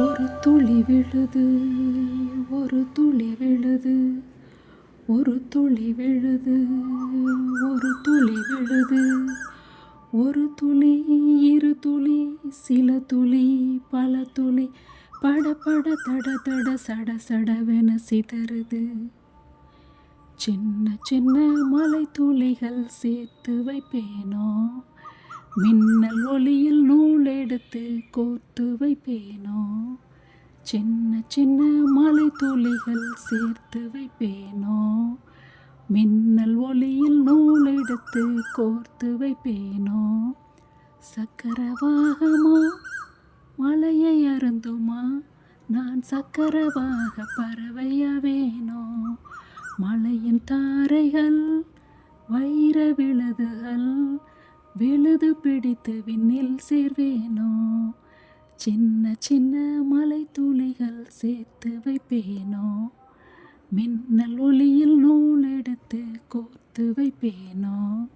ஒரு துளி விழுது ஒரு துளி விழுது ஒரு துளி விழுது ஒரு துளி விழுது. ஒரு துளி இரு துளி சில துளி பல துளி பட பட தட தட சட சடவென சிதறுது. சின்ன சின்ன மலை துளிகள் சேர்த்து வைப்பேனோ? மின்னல் ஒளியில் நூல் எடுத்து கோர்த்து வைப்பேனோ? சின்ன சின்ன மலை துளிகள் சேர்த்து வைப்பேனோ? மின்னல் ஒளியில் நூல் எடுத்து கோர்த்து வைப்பேனோ? சக்கரவாகமா? மலையை அருந்துமா? நான் சக்கரவாக பறவையவேனோ? மலையின் தாரைகள் வைர விழுதுகள் விழுது பிடித்து விண்ணில் சேர்வேனோ? சின்ன சின்ன மலை துளிகள் சேர்த்து வைப்பேனோ? மின்னல் ஒளியில் நூல் எடுத்து கோர்த்து வைப்பேனோ?